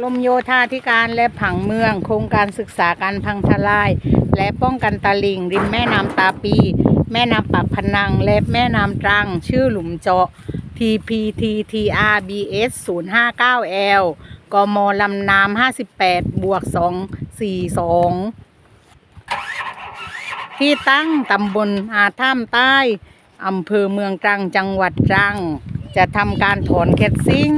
กรมโยธาธิการและผังเมือง โครงการศึกษาการพังทลาย และป้องกันตลิ่ง ริมแม่น้ำตาปี แม่น้ำปากพนัง และแม่น้ำตรัง ชื่อหลุมเจาะ TPTTRBS 059L กมลำน้ำ58 บวก 242 ที่ตั้งตำบลอาท่ามใต้อำเภอเมืองตรังจังหวัดตรัง จะทำการถอนแคทซิ่ง